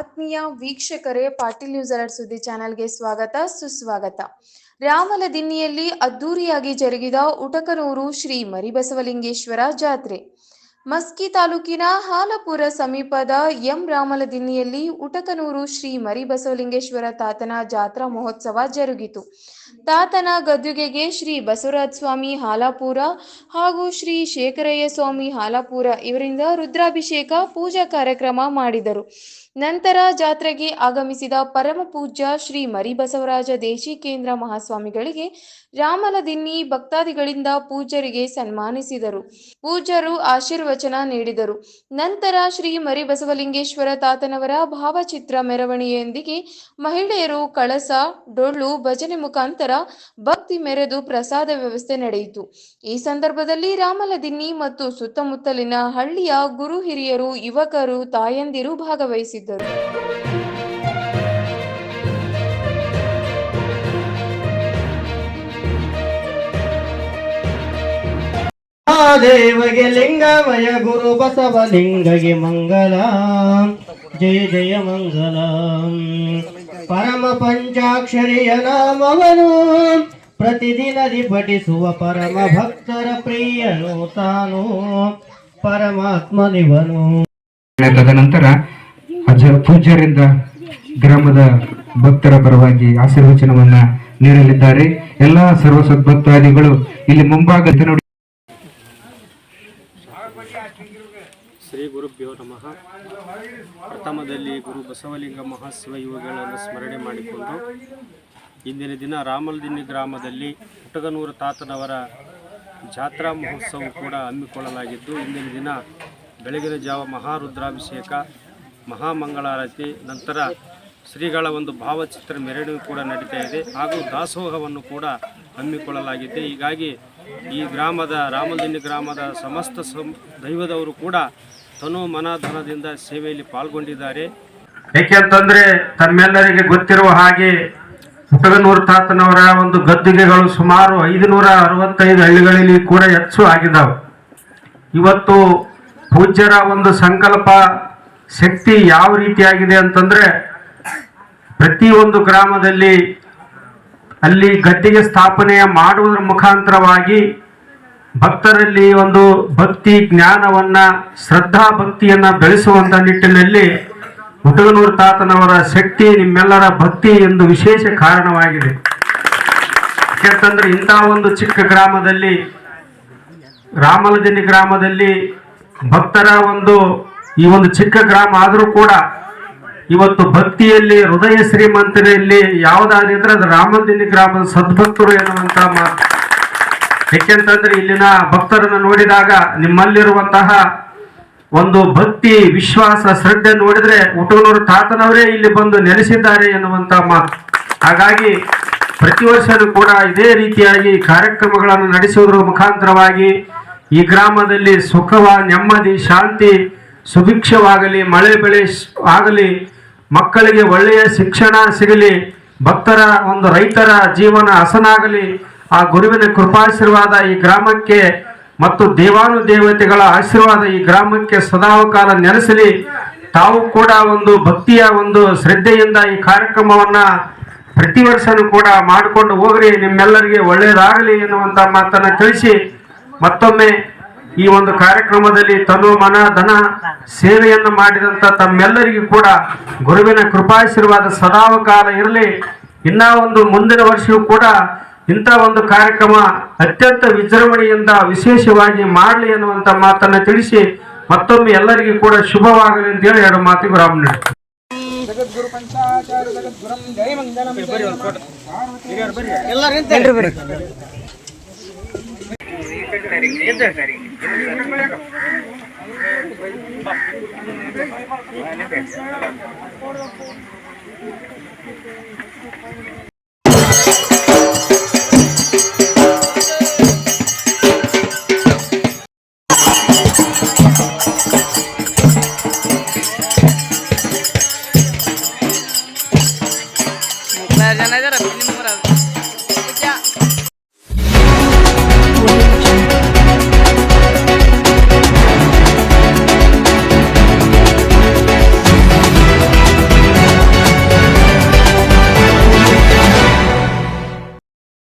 ಆತ್ಮೀಯ ವೀಕ್ಷಕರೇ, Patil news alert ಸುದ್ದಿ ಚಾನೆಲ್ಗೆ ಸ್ವಾಗತ, ಸುಸ್ವಾಗತ. ರಾಮಲ ದಿನ್ನಿಯಲ್ಲಿ ಅದ್ದೂರಿಯಾಗಿ ಜರುಗಿದ ಉಟಕನೂರು ಶ್ರೀ ಮರಿಬಸವಲಿಂಗೇಶ್ವರ ಜಾತ್ರೆ. ಮಸ್ಕಿ ತಾಲೂಕಿನ ಹಾಲಪುರ ಸಮೀಪದ ಎಂ ರಾಮಲದಿನ್ನಿಯಲ್ಲಿ ಉಟಕನೂರು ಶ್ರೀ ಮರಿಬಸವಲಿಂಗೇಶ್ವರ ತಾತನ ಜಾತ್ರಾ ಮಹೋತ್ಸವ ಜರುಗಿತು. ತಾತನ ಗದ್ದುಗೆಗೆ ಶ್ರೀ ಬಸವರಾಜ ಸ್ವಾಮಿ ಹಾಲಾಪುರ ಹಾಗೂ ಶ್ರೀ ಶೇಖರಯ್ಯ ಸ್ವಾಮಿ ಹಾಲಾಪುರ ಇವರಿಂದ ರುದ್ರಾಭಿಷೇಕ, ಪೂಜಾ ಕಾರ್ಯಕ್ರಮ ಮಾಡಿದರು. ನಂತರ ಜಾತ್ರೆಗೆ ಆಗಮಿಸಿದ ಪರಮ ಪೂಜ್ಯ ಶ್ರೀ ಮರಿಬಸವರಾಜ ದೇಶಿಕೇಂದ್ರ ಮಹಾಸ್ವಾಮಿಗಳಿಗೆ ರಾಮಲದಿನ್ನಿ ಭಕ್ತಾದಿಗಳಿಂದ ಪೂಜ್ಯರಿಗೆ ಸನ್ಮಾನಿಸಿದರು. ಪೂಜ್ಯರು ಆಶೀರ್ವಚನ ನೀಡಿದರು. ನಂತರ ಶ್ರೀ ಮರಿಬಸವಲಿಂಗೇಶ್ವರ ತಾತನವರ ಭಾವಚಿತ್ರ ಮೆರವಣಿಗೆಯೊಂದಿಗೆ ಮಹಿಳೆಯರು ಕಳಸ, ಡೊಳ್ಳು, ಭಜನೆ ಮುಖಾಂತರ ಭಕ್ತಿ ಮೆರೆದು ಪ್ರಸಾದ ವ್ಯವಸ್ಥೆ ನಡೆಯಿತು. ಈ ಸಂದರ್ಭದಲ್ಲಿ ರಾಮಲದಿನ್ನಿ ಮತ್ತು ಸುತ್ತಮುತ್ತಲಿನ ಹಳ್ಳಿಯ ಗುರು ಹಿರಿಯರು, ಯುವಕರು, ತಾಯಂದಿರು ಭಾಗವಹಿಸಿದ್ದರು. ದೇವಗೆ ಲಿಂಗಮಯ ಗುರು ಬಸವಲಿಂಗಗೆ ಮಂಗಲ. ಜಯ ಜಯ ಮಂಗಲ. ಪರಮ ಪಂಚಾಕ್ಷರಿಯ ನಾಮವನು. ಪ್ರತಿದಿನದಿ ಪಠಿಸುವ ಪರಮ ಭಕ್ತರ ಪ್ರಿಯನು ತಾನು. ಪರಮಾತ್ಮನಿವನು. ತದನಂತರ ಅಜ ಪೂಜ್ಯರಿಂದ ಗ್ರಾಮದ ಭಕ್ತರ ಪರವಾಗಿ ಆಶೀರ್ವಚನವನ್ನ ನೀಡಲಿದ್ದಾರೆ. ಎಲ್ಲಾ ಸರ್ವ ಸದ್ಭಕ್ತಾದಿಗಳು ಇಲ್ಲಿ ಮುಂಭಾಗ ಶ್ರೀ ಗುರುಭ್ಯೋ ನಮಃ. ಪ್ರಥಮದಲ್ಲಿ ಗುರು ಬಸವಲಿಂಗ ಮಹಾಶಿವ ಯುವಗಳನ್ನು ಸ್ಮರಣೆ ಮಾಡಿಕೊಂಡು ಇಂದಿನ ದಿನ ರಾಮಲದಿನ್ನಿ ಗ್ರಾಮದಲ್ಲಿ ಪುಟಗನೂರು ತಾತನವರ ಜಾತ್ರಾ ಮಹೋತ್ಸವ ಕೂಡ ಹಮ್ಮಿಕೊಳ್ಳಲಾಗಿದ್ದು, ಇಂದಿನ ದಿನ ಬೆಳಗಿನ ಜಾವ ಮಹಾರುದ್ರಾಭಿಷೇಕ, ಮಹಾಮಂಗಳಾರತಿ, ನಂತರ ಶ್ರೀಗಳ ಒಂದು ಭಾವಚಿತ್ರ ಮೆರವಣಿಗೆ ಕೂಡ ನಡೀತಾ ಇದೆ. ಹಾಗೂ ದಾಸೋಹವನ್ನು ಕೂಡ ಹಮ್ಮಿಕೊಳ್ಳಲಾಗಿದೆ. ಹೀಗಾಗಿ ಈ ಗ್ರಾಮದ ರಾಮದಿನ್ನಿ ಗ್ರಾಮದ ಸಮಸ್ತ ಸಂ ದೈವದವರು ಕೂಡ ತನು ಮನ ಧನದಿಂದ ಸೇವೆಯಲ್ಲಿ ಪಾಲ್ಗೊಂಡಿದ್ದಾರೆ. ಏಕೆಂತಂದ್ರೆ ತಮ್ಮೆಲ್ಲರಿಗೆ ಗೊತ್ತಿರುವ ಹಾಗೆ ಹುಟಗನೂರು ತಾತನವರ ಒಂದು ಗದ್ದುಗೆಗಳು ಸುಮಾರು ಐದುನೂರ ಅರವತ್ತೈದು ಹಳ್ಳಿಗಳಲ್ಲಿ ಕೂಡ ಹೆಚ್ಚು ಆಗಿದ್ದಾವೆ. ಇವತ್ತು ಪೂಜ್ಯರ ಒಂದು ಸಂಕಲ್ಪ ಶಕ್ತಿ ಯಾವ ರೀತಿಯಾಗಿದೆ ಅಂತಂದ್ರೆ ಪ್ರತಿಯೊಂದು ಗ್ರಾಮದಲ್ಲಿ ಅಲ್ಲಿ ಗದ್ದಿಗೆ ಸ್ಥಾಪನೆಯ ಮಾಡುವುದರ ಮುಖಾಂತರವಾಗಿ ಭಕ್ತರಲ್ಲಿ ಒಂದು ಭಕ್ತಿ ಜ್ಞಾನವನ್ನ, ಶ್ರದ್ಧಾ ಭಕ್ತಿಯನ್ನ ಬೆಳೆಸುವಂತ ನಿಟ್ಟಿನಲ್ಲಿ ಹುಟಗನೂರು ತಾತನವರ ಶಕ್ತಿ ನಿಮ್ಮೆಲ್ಲರ ಭಕ್ತಿ ಎಂದು ವಿಶೇಷ ಕಾರಣವಾಗಿದೆ. ಯಾಕಂದ್ರೆ ಇಂಥ ಒಂದು ಚಿಕ್ಕ ಗ್ರಾಮದಲ್ಲಿ ರಾಮಲದಿನಿ ಗ್ರಾಮದಲ್ಲಿ ಭಕ್ತರ ಒಂದು, ಈ ಒಂದು ಚಿಕ್ಕ ಗ್ರಾಮ ಆದರೂ ಕೂಡ ಇವತ್ತು ಭಕ್ತಿಯಲ್ಲಿ, ಹೃದಯ ಶ್ರೀಮಂತರಲ್ಲಿ ಯಾವುದಾದ್ರೆ ಅದು ರಾಮಲಜನಿ ಗ್ರಾಮದ ಸದ್ಭಕ್ತರು ಎನ್ನುವಂತ ಮಾತು. ಯಾಕೆಂತಂದ್ರೆ ಇಲ್ಲಿನ ಭಕ್ತರನ್ನು ನೋಡಿದಾಗ ನಿಮ್ಮಲ್ಲಿರುವಂತಹ ಒಂದು ಭಕ್ತಿ, ವಿಶ್ವಾಸ, ಶ್ರದ್ಧೆ ನೋಡಿದ್ರೆ ಉಟಗನೂರು ತಾತನವರೇ ಇಲ್ಲಿ ಬಂದು ನೆಲೆಸಿದ್ದಾರೆ ಎನ್ನುವಂತ ಮಾತು. ಹಾಗಾಗಿ ಪ್ರತಿ ವರ್ಷವೂ ಕೂಡ ಇದೇ ರೀತಿಯಾಗಿ ಕಾರ್ಯಕ್ರಮಗಳನ್ನು ನಡೆಸುವುದರ ಮುಖಾಂತರವಾಗಿ ಈ ಗ್ರಾಮದಲ್ಲಿ ಸುಖವ, ನೆಮ್ಮದಿ, ಶಾಂತಿ, ಸುಭಿಕ್ಷವಾಗಲಿ, ಮಳೆ ಬೆಳೆ ಆಗಲಿ, ಮಕ್ಕಳಿಗೆ ಒಳ್ಳೆಯ ಶಿಕ್ಷಣ ಸಿಗಲಿ, ಭಕ್ತರ ಒಂದು ರೈತರ ಜೀವನ ಹಸನಾಗಲಿ ಆ ಗುರುವಿನ ಕೃಪಾಶೀರ್ವಾದ ಈ ಗ್ರಾಮಕ್ಕೆ ಮತ್ತು ದೇವಾನು ದೇವತೆಗಳ ಆಶೀರ್ವಾದ ಈ ಗ್ರಾಮಕ್ಕೆ ಸದಾಕಾಲ ನೆಲೆಸಲಿ. ತಾವು ಕೂಡ ಒಂದು ಭಕ್ತಿಯ ಒಂದು ಶ್ರದ್ಧೆಯಿಂದ ಈ ಕಾರ್ಯಕ್ರಮವನ್ನ ಪ್ರತಿ ವರ್ಷನೂ ಕೂಡ ಮಾಡಿಕೊಂಡು ಹೋಗ್ರಿ. ನಿಮ್ಮೆಲ್ಲರಿಗೆ ಒಳ್ಳೆಯದಾಗಲಿ ಎನ್ನುವಂತ ಮಾತನ್ನ ತಿಳಿಸಿ. ಮತ್ತೊಮ್ಮೆ ಈ ಒಂದು ಕಾರ್ಯಕ್ರಮದಲ್ಲಿ ತನು ಮನ ಧನ ಸೇವೆಯನ್ನು ಮಾಡಿದಂತ ತಮ್ಮೆಲ್ಲರಿಗೂ ಕೂಡ ಗುರುವಿನ ಕೃಪಾಶೀರ್ವಾದ ಸದಾವಕಾಲ ಇರಲಿ. ಇನ್ನ ಒಂದು ಮುಂದಿನ ವರ್ಷವೂ ಕೂಡ ಇಂಥ ಒಂದು ಕಾರ್ಯಕ್ರಮ ಅತ್ಯಂತ ವಿಜೃಂಭಣೆಯಿಂದ ವಿಶೇಷವಾಗಿ ಮಾಡಲಿ ಅನ್ನುವಂಥ ಮಾತನ್ನ ತಿಳಿಸಿ ಮತ್ತೊಮ್ಮೆ ಎಲ್ಲರಿಗೂ ಕೂಡ ಶುಭವಾಗಲಿ ಅಂತೇಳಿ ಎರಡು ಮಾತಿಗೆ ರಾಮ್ ನೀಡ್ತೀನಿ. ganas de repente